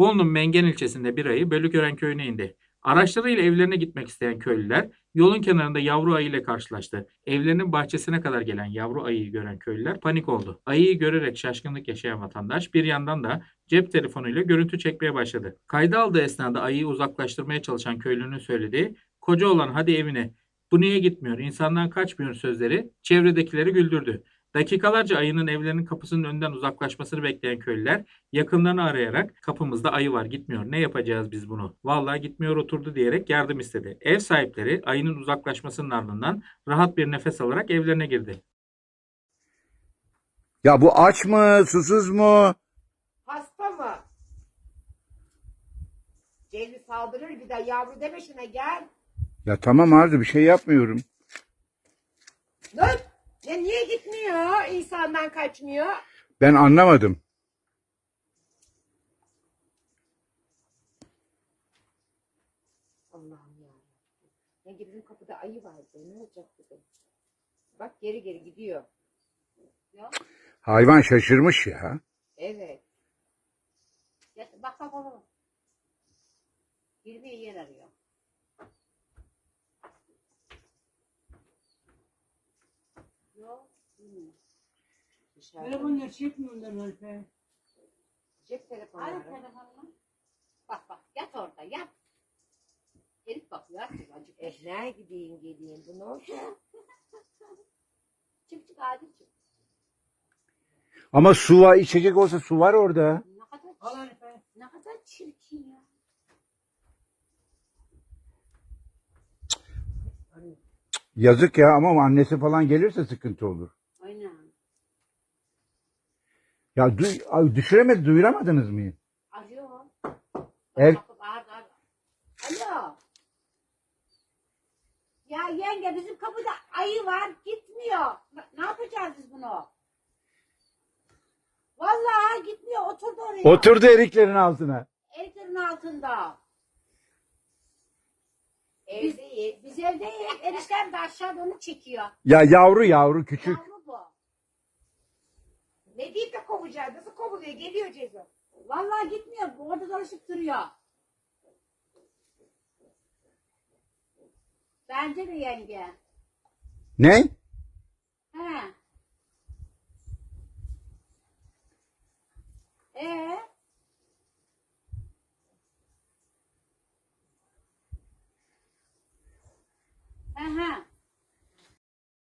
Bolu'nun Mengen ilçesinde bir ayı Bölükören köyüne indi. Araçlarıyla evlerine gitmek isteyen köylüler yolun kenarında yavru ayı ile karşılaştı. Evlerinin bahçesine kadar gelen yavru ayıyı gören köylüler panik oldu. Ayıyı görerek şaşkınlık yaşayan vatandaş bir yandan da cep telefonuyla görüntü çekmeye başladı. Kayda aldığı esnada ayıyı uzaklaştırmaya çalışan köylünün söylediği koca olan hadi evine bu niye gitmiyor insandan kaçmıyor sözleri çevredekileri güldürdü. Dakikalarca ayının evlerinin kapısının önünden uzaklaşmasını bekleyen köylüler yakınlarını arayarak kapımızda ayı var gitmiyor ne yapacağız biz bunu vallahi gitmiyor oturdu diyerek yardım istedi. Ev sahipleri ayının uzaklaşmasının ardından rahat bir nefes alarak evlerine girdi. Ya bu aç mı, susuz mu? Hasta mı? Celil saldırır bir de yavru deme şuna gel. Ya tamam Arzu bir şey yapmıyorum. Dur. Ya niye gitmiyor? İnsandan kaçmıyor. Ben anlamadım. Allah'ım ya. Ya bizim kapıda ayı vardı. Ne olacak dedim. Bak geri geri gidiyor. Ya. Hayvan şaşırmış ya. Evet. Ya, bak bak bak bak. Girmeye yer arıyor. Yok. bilmiyorum. Dışarıda. Telefonla çekmiyorlar Alper. Cep telefonu Al telefonunu. Bak bak yat orada yat. Gelip bakıyor artık acık. Eh nereye gideyim geleyim bu ne olacak? Çık çık hadi çık. Ama su var, içecek olsa su var orada. Ne kadar Al. Alper. Ne kadar çirkin ya. Yazık ya ama annesi falan gelirse sıkıntı olur. Aynen. Ya du- ay, düşüremedi, duyuramadınız mı? Arıyor. Bak, bak, bağır. Alo. Ya yenge bizim kapıda ayı var gitmiyor. Ne- yapacağız biz bunu? Vallahi gitmiyor oturdu oraya. Oturdu eriklerin altına. Ellerin altında. Biz, Evdeyiz. biz evdeyiz. Eniştem de aşağıda onu çekiyor. Ya yavru yavru küçük. Yavru bu. Ne deyip de kovacağız? Nasıl kovuluyor? Geliyor Cezo. Vallahi gitmiyor. Bu Orada dolaşıp duruyor. Bence de yenge. Ne? He. Ee,